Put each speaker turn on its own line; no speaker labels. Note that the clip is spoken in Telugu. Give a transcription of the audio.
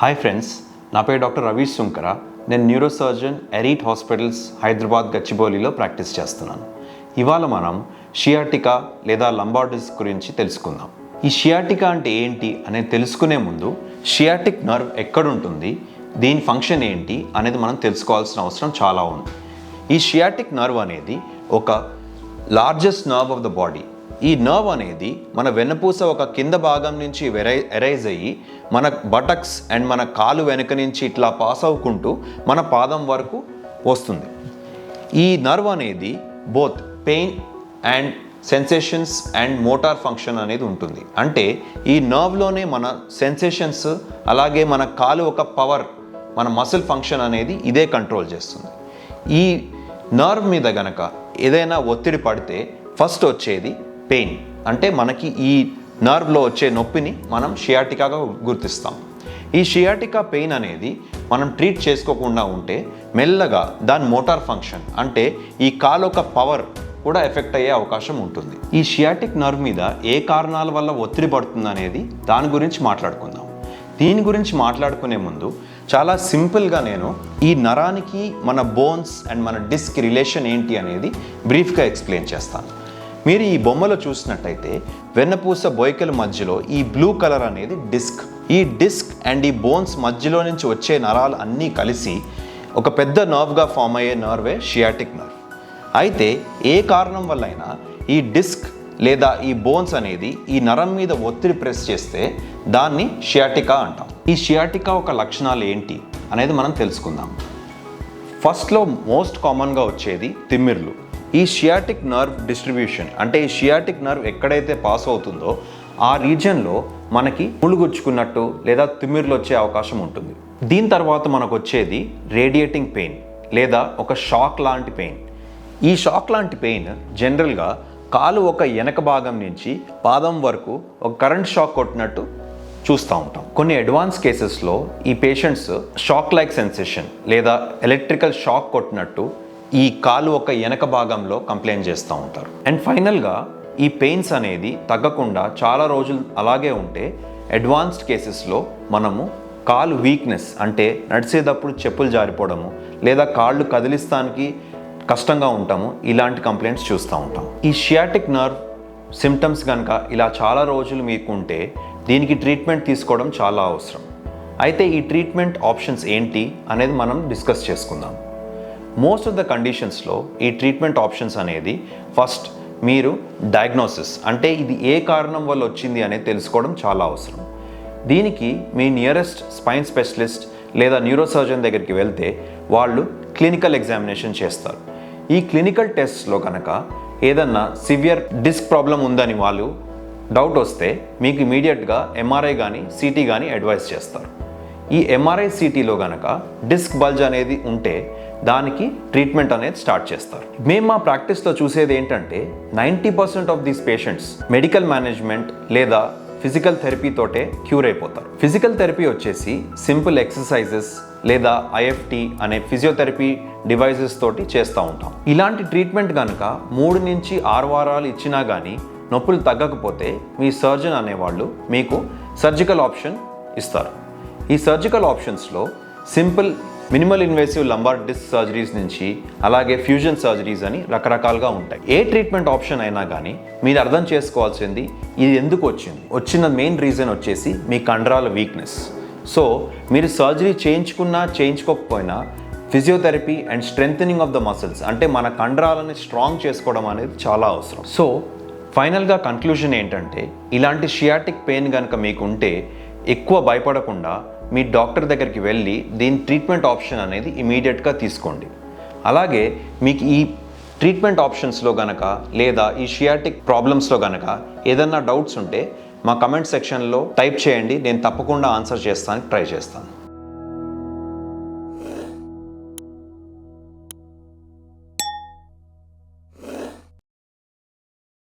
హాయ్ ఫ్రెండ్స్ నా పేరు డాక్టర్ రవీష్ సుంకర. నేను న్యూరో సర్జన్ ఎరీట్ హాస్పిటల్స్ హైదరాబాద్ గచ్చిబౌలిలో ప్రాక్టీస్ చేస్తున్నాను. ఇవాళ మనం షియాటికా లేదా లంబార్డిస్ గురించి తెలుసుకుందాం. ఈ షియాటికా అంటే ఏంటి అనేది తెలుసుకునే ముందు షియాటిక్ నర్వ్ ఎక్కడుంటుంది దీని ఫంక్షన్ ఏంటి అనేది మనం తెలుసుకోవాల్సిన అవసరం చాలా ఉంది. ఈ షియాటిక్ నర్వ్ అనేది ఒక largest nerve of the body ఈ నర్వ్ అనేది మన వెన్నపూస ఒక కింద భాగం నుంచి వెరై ఎరైజ్ అయ్యి మన బటక్స్ అండ్ మన కాలు వెనుక నుంచి ఇట్లా పాస్ అవ్వుకుంటూ మన పాదం వరకు వస్తుంది. ఈ నర్వ్ అనేది both pain and sensations and motor function అనేది ఉంటుంది. అంటే ఈ నర్వ్లోనే మన సెన్సేషన్స్ అలాగే మన కాలు ఒక పవర్ మన మసిల్ ఫంక్షన్ అనేది ఇదే కంట్రోల్ చేస్తుంది. ఈ నర్వ్ మీద గనక ఏదైనా ఒత్తిడి పడితే ఫస్ట్ వచ్చేది పెయిన్. అంటే మనకి ఈ నర్వ్లో వచ్చే నొప్పిని మనం షియాటికాగా గుర్తిస్తాం. ఈ షియాటికా పెయిన్ అనేది మనం ట్రీట్ చేసుకోకుండా ఉంటే మెల్లగా దాని మోటార్ ఫంక్షన్ అంటే ఈ కాలు ఒక పవర్ కూడా ఎఫెక్ట్ అయ్యే అవకాశం ఉంటుంది. ఈ షియాటిక్ నర్వ్ మీద ఏ కారణాల వల్ల ఒత్తిడి పడుతుంది అనేది దాని గురించి మాట్లాడుకుందాం. దీని గురించి మాట్లాడుకునే ముందు చాలా సింపుల్గా నేను ఈ నరానికి మన బోన్స్ అండ్ మన డిస్క్ రిలేషన్ ఏంటి అనేది బ్రీఫ్గా ఎక్స్ప్లెయిన్ చేస్తాను. మీరు ఈ బొమ్మలో చూసినట్టయితే వెన్నపూస బొయ్కల మధ్యలో ఈ బ్లూ కలర్ అనేది డిస్క్. ఈ డిస్క్ అండ్ ఈ బోన్స్ మధ్యలో నుంచి వచ్చే నరాలు అన్నీ కలిసి ఒక పెద్ద నర్వ్గా ఫామ్ అయ్యే నర్వే షియాటిక్ నర్వ్. అయితే ఏ కారణం వల్లైనా ఈ డిస్క్ లేదా ఈ బోన్స్ అనేది ఈ నరం మీద ఒత్తిడి ప్రెస్ చేస్తే దాన్ని షియాటికా అంటాం. ఈ షియాటికా ఒక లక్షణాలు ఏంటి అనేది మనం తెలుసుకుందాం. ఫస్ట్లో మోస్ట్ కామన్గా వచ్చేది తిమ్మిర్లు. ఈ షియాటిక్ నర్వ్ డిస్ట్రిబ్యూషన్ అంటే ఈ షియాటిక్ నర్వ్ ఎక్కడైతే పాస్ అవుతుందో ఆ రీజియన్లో మనకి ముళ్ళుగుచ్చుకున్నట్టు లేదా తిమ్మిర్లు వచ్చే అవకాశం ఉంటుంది. దీని తర్వాత మనకు వచ్చేది రేడియేటింగ్ పెయిన్ లేదా ఒక షాక్ లాంటి పెయిన్. ఈ షాక్ లాంటి పెయిన్ జనరల్గా కాలు ఒక వెనక భాగం నుంచి పాదం వరకు ఒక కరెంట్ షాక్ కొట్టినట్టు చూస్తూ ఉంటాం. కొన్ని అడ్వాన్స్ కేసెస్లో ఈ పేషెంట్స్ షాక్ లైక్ సెన్సేషన్ లేదా ఎలక్ట్రికల్ షాక్ కొట్టినట్టు ఈ కాలు ఒక వెనక భాగంలో కంప్లైంట్ చేస్తూ ఉంటారు. అండ్ ఫైనల్గా ఈ పెయిన్స్ అనేది తగ్గకుండా చాలా రోజులు అలాగే ఉంటే అడ్వాన్స్డ్ కేసెస్లో మనము కాలు వీక్నెస్ అంటే నడిచేటప్పుడు చెప్పులు జారిపోవడము లేదా కాళ్ళు కదిలిస్తానికి కష్టంగా ఉంటాము ఇలాంటి కంప్లైంట్స్ చూస్తూ ఉంటాం. ఈ షియాటిక్ నర్వ్ సిమ్టమ్స్ కనుక ఇలా చాలా రోజులు మీకు ఉంటే దీనికి ట్రీట్మెంట్ తీసుకోవడం చాలా అవసరం. అయితే ఈ ట్రీట్మెంట్ ఆప్షన్స్ ఏంటి అనేది మనం డిస్కస్ చేసుకుందాం. మోస్ట్ ఆఫ్ ద కండిషన్స్లో ఈ ట్రీట్మెంట్ ఆప్షన్స్ అనేది ఫస్ట్ మీరు డయాగ్నోసిస్ అంటే ఇది ఏ కారణం వల్ల వచ్చింది అనేది తెలుసుకోవడం చాలా అవసరం. దీనికి మీ నియరెస్ట్ స్పైన్ స్పెషలిస్ట్ లేదా న్యూరోసర్జన్ దగ్గరికి వెళ్తే వాళ్ళు క్లినికల్ ఎగ్జామినేషన్ చేస్తారు. ఈ క్లినికల్ టెస్ట్లో కనుక ఏదన్నా సివియర్ డిస్క్ ప్రాబ్లం ఉందని వాళ్ళు డౌట్ వస్తే మీకు ఇమీడియట్గా ఎంఆర్ఐ కానీ సిటీ కానీ అడ్వైస్ చేస్తారు. ఈ ఎంఆర్ఐ సిటీలో కనుక డిస్క్ బల్జ్ అనేది ఉంటే దానికి ట్రీట్మెంట్ అనేది స్టార్ట్ చేస్తారు. మేము మా ప్రాక్టీస్లో చూసేది ఏంటంటే ninety percent of these patients medical management లేదా ఫిజికల్ థెరపీతోటే క్యూర్ అయిపోతారు. ఫిజికల్ థెరపీ వచ్చేసి సింపుల్ ఎక్సర్సైజెస్ లేదా ఐఎఫ్టి అనే ఫిజియోథెరపీ డివైజెస్ తోటి చేస్తూ ఉంటాం. ఇలాంటి ట్రీట్మెంట్ కనుక మూడు నుంచి ఆరు వారాలు ఇచ్చినా కానీ నొప్పులు తగ్గకపోతే మీ సర్జన్ అనేవాళ్ళు మీకు సర్జికల్ ఆప్షన్ ఇస్తారు. ఈ సర్జికల్ ఆప్షన్స్లో simple minimal invasive lumbar disc surgeries నుంచి అలాగే ఫ్యూజన్ సర్జరీస్ అని రకరకాలుగా ఉంటాయి. ఏ ట్రీట్మెంట్ ఆప్షన్ అయినా కానీ మీరు అర్థం చేసుకోవాల్సింది ఇది ఎందుకు వచ్చింది? వచ్చిన మెయిన్ రీజన్ వచ్చేసి మీ కండరాల వీక్నెస్. సో మీరు సర్జరీ చేయించుకున్నా చేయించుకోకపోయినా physiotherapy and strength of the muscles అంటే మన కండరాలని స్ట్రాంగ్ చేసుకోవడం అనేది చాలా అవసరం. సో ఫైనల్గా కన్క్లూజన్ ఏంటంటే ఇలాంటి షియాటిక్ పెయిన్ కనుక మీకు ఉంటే ఎక్కువ భయపడకుండా మీ డాక్టర్ దగ్గరికి వెళ్ళి దీని ట్రీట్మెంట్ ఆప్షన్ అనేది ఇమీడియట్గా తీసుకోండి. అలాగే మీకు ఈ ట్రీట్మెంట్ ఆప్షన్స్లో గనక లేదా ఈ షియాటిక్ ప్రాబ్లమ్స్లో గనక ఏదన్నా డౌట్స్ ఉంటే మా కమెంట్ సెక్షన్లో టైప్ చేయండి నేను తప్పకుండా ఆన్సర్ చేస్తానికి ట్రై చేస్తాను.